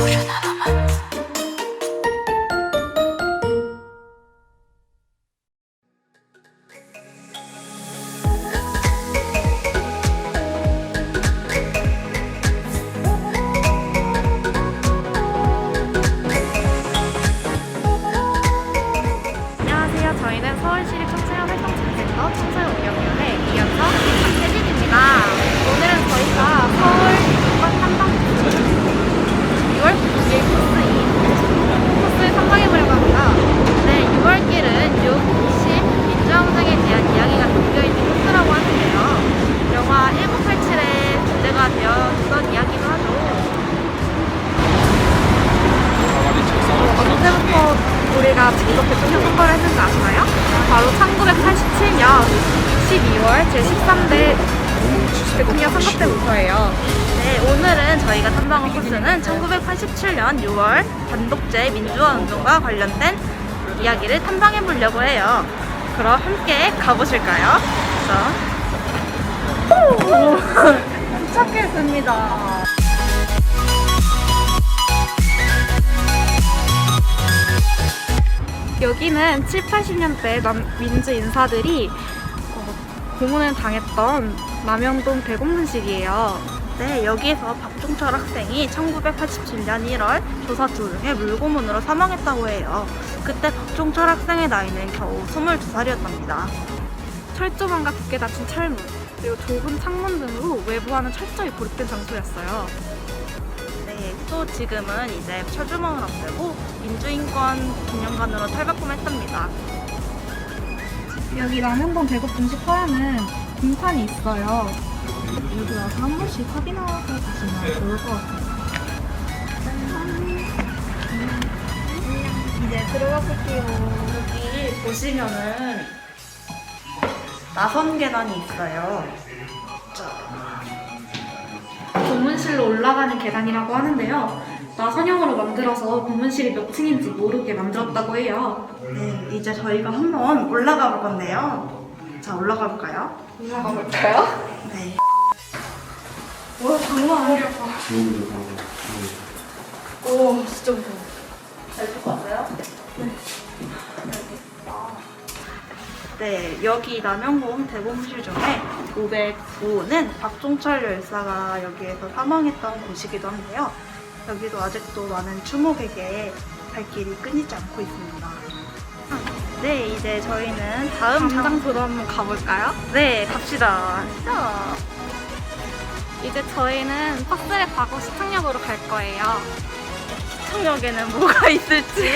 안녕하세요. 직접 대통령 선거를 했는지 아시나요? 바로 1987년 12월 제13대 대통령 선거 때부터예요. 네, 오늘은 저희가 탐방한 코스는 1987년 6월 단독제 민주화 운동과 관련된 이야기를 탐방해 보려고 해요. 그럼 함께 가보실까요? 자. 오, 도착했습니다. 여기는 7, 80년대 남, 민주 인사들이 어, 고문을 당했던 남영동 대공문식이에요. 네, 여기에서 박종철 학생이 1987년 1월 조사 도중에 물고문으로 사망했다고 해요. 그때 박종철 학생의 나이는 겨우 22살이었답니다. 철조망과 굳게 닫힌 철문, 그리고 좁은 창문 등으로 외부와는 철저히 고립된 장소였어요. 네, 또 지금은 이제 철조망을 없애고 민주인권 기념관으로 탈바꿈했답니다. 여기 남영동 대구 분식화에는 공판이 있어요. 여기 와서 한 번씩 확인하고 가시면 좋을 것 같아요. 이제 들어가 볼게요. 여기 보시면은 나선 계단이 있어요. 고문실로 올라가는 계단이라고 하는데요. 나선형으로 만들어서 고문실이 몇 층인지 모르게 만들었다고 해요. 네, 이제 저희가 한번 올라가 볼 건데요. 자, 올라가 볼까요? 올라가 볼까요? 네. 와, 장난 아니야. 오, 진짜 무서워. 잘 듣고 왔어요? 네. 네, 여기 남영동 대공실 중에 509호는 박종철 열사가 여기에서 사망했던 곳이기도 한데요. 여기도 아직도 많은 추모객의 발길이 끊이지 않고 있습니다. 네, 이제 저희는 다음 장소로 한번 가볼까요? 네, 갑시다. 자. 이제 저희는 버스를 타고 시청역으로 갈 거예요. 시청역에는 뭐가 있을지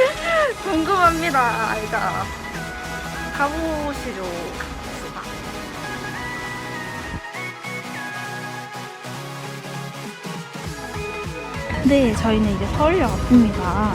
궁금합니다. 아이가. 가보시죠. 네, 저희는 이제 서울역 앞입니다.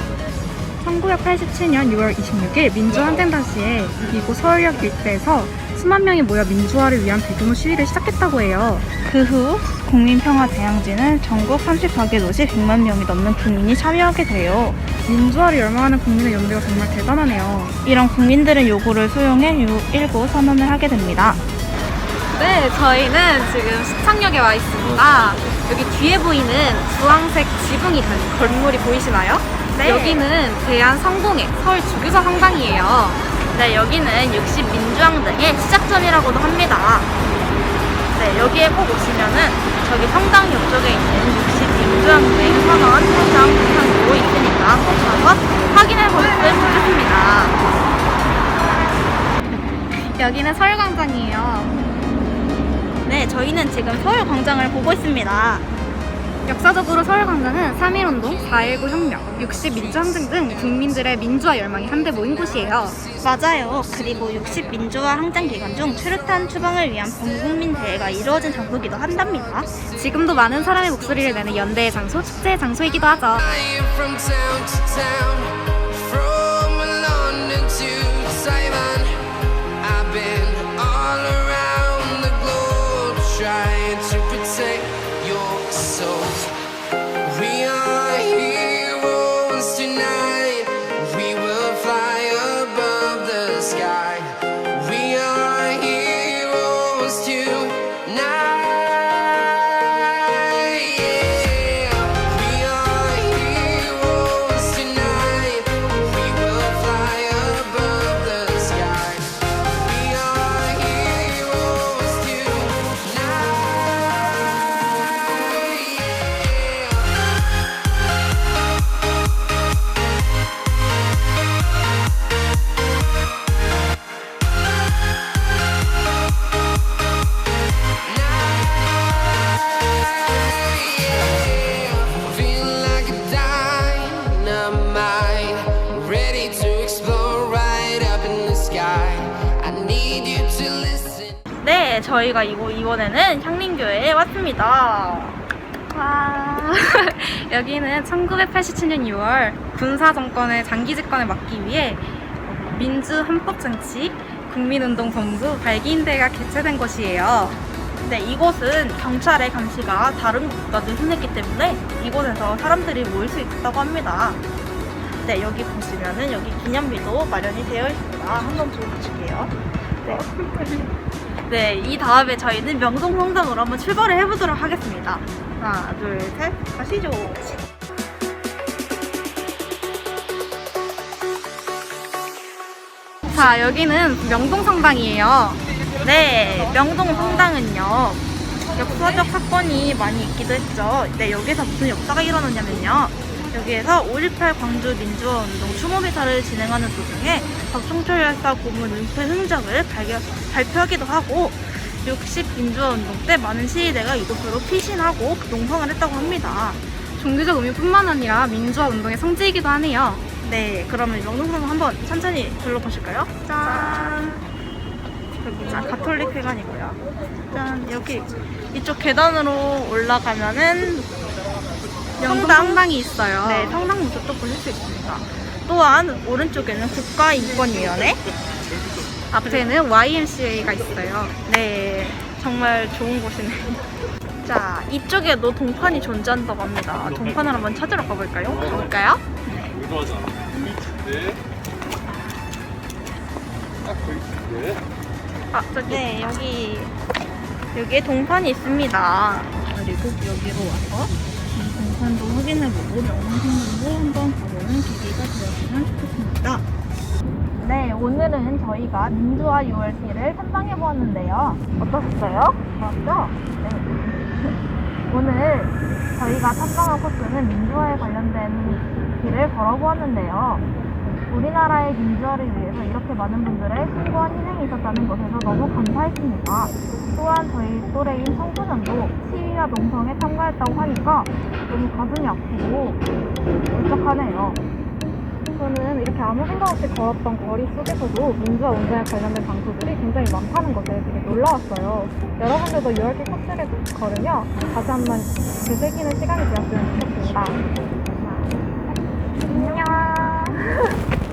1987년 6월 26일 민주항쟁 당시에 이곳 서울역 일대에서 수만 명이 모여 민주화를 위한 대규모 시위를 시작했다고 해요. 그 후 국민평화대항진은 전국 34개 도시 100만 명이 넘는 국민이 참여하게 돼요. 민주화를 열망하는 국민의 연대가 정말 대단하네요. 이런 국민들의 요구를 수용해 6.19 선언을 하게 됩니다. 네, 저희는 지금 시창역에 와 있습니다. 여기 뒤에 보이는 주황색 지붕이 달린 건물이 보이시나요? 여기는 대한성공회 서울 주교사 성당이에요. 네, 여기는 60 민주항쟁의 시작점이라고도 합니다. 네, 여기에 꼭 오시면은 저기 성당 옆쪽에 있는 60 민주항쟁 선언 현장 동상도 있으니까 꼭 가서 확인해 보셨으면 좋겠습니다. 여기는 서울광장이에요. 네, 저희는 지금 서울광장을 보고 있습니다. 역사적으로 서울광장은 3.1운동, 4.19 혁명, 60 민주항쟁 등 국민들의 민주화 열망이 한데 모인 곳이에요. 맞아요. 그리고 60 민주화 항쟁 기간 중 추르탄 추방을 위한 범국민 대회가 이루어진 장소기도 한답니다. 지금도 많은 사람의 목소리를 내는 연대의 장소, 축제의 장소이기도 하죠. 저희가 이거 이번에는 향림교회에 왔습니다. 와 여기는 1987년 6월 군사 정권의 장기 집권을 막기 위해 민주 헌법 정치 국민운동 본부 발기인대가 개최된 곳이에요. 네, 이곳은 경찰의 감시가 다른 곳보다 느슨했기 때문에 이곳에서 사람들이 모일 수 있다고 합니다. 네, 여기 보시면은 여기 기념비도 마련이 되어 있습니다. 한번 보여주실게요. 네. 네, 이 다음에 저희는 명동성당으로 한번 출발을 해보도록 하겠습니다. 하나, 둘, 셋, 가시죠. 자 여기는 명동성당이에요. 네, 명동 성당은요. 역사적 사건이 많이 있기도 했죠. 네, 여기서 무슨 역사가 일어났냐면요. 여기에서 5.18 광주 민주화 운동 추모미사를 진행하는 도중에 박종철 열사 고문 은폐 흔적을 발견, 발표하기도 하고 60 민주화 운동 때 많은 시위대가 이곳으로 피신하고 농성을 했다고 합니다. 종교적 의미뿐만 아니라 민주화 운동의 성지이기도 하네요. 네, 그러면 명동성당 한번 천천히 둘러보실까요? 짠! 여기 자 가톨릭 회관이고요. 짠, 여기 이쪽 계단으로 올라가면은 명동성당이 있어요. 네, 성당 모습도 보실 수 있습니다. 또한 오른쪽에는 국가인권위원회. 앞에는 YMCA가 있어요. 네, 정말 좋은 곳이네요. 자, 이쪽에도 동판이 존재한다고 합니다. 동판을 한번 찾으러 가볼까요? 가볼까요? 아, 저기. 네, 여기. 여기에 동판이 있습니다. 그리고 여기로 와서 이 동판도 확인해보고 명성으로 한번 가보는 계기가 되었으면 좋겠습니다. 네, 오늘은 저희가 민주화 6월길을 탐방해보았는데요. 어떠셨어요? 좋았죠? 네. 오늘 저희가 탐방한 코스는 민주화에 관련된 길을 걸어보았는데요. 우리나라의 민주화를 위해서 이렇게 많은 분들의 숭고한 희생이 있었다는 것에서 너무 감사했습니다. 또한 저희 또래인 청소년도 시위와 농성에 참가했다고 하니까 너무 가슴이 아프고 울적하네요. 저는 이렇게 아무 생각 없이 걸었던 거리 속에서도 민주화 운동에 관련된 장소들이 굉장히 많다는 것에 되게 놀라웠어요. 여러분들도 6월길 코스를 걸으며 다시 한번 되새기는 시간이 되었으면 좋겠습니다. 안녕. Ha ha ha!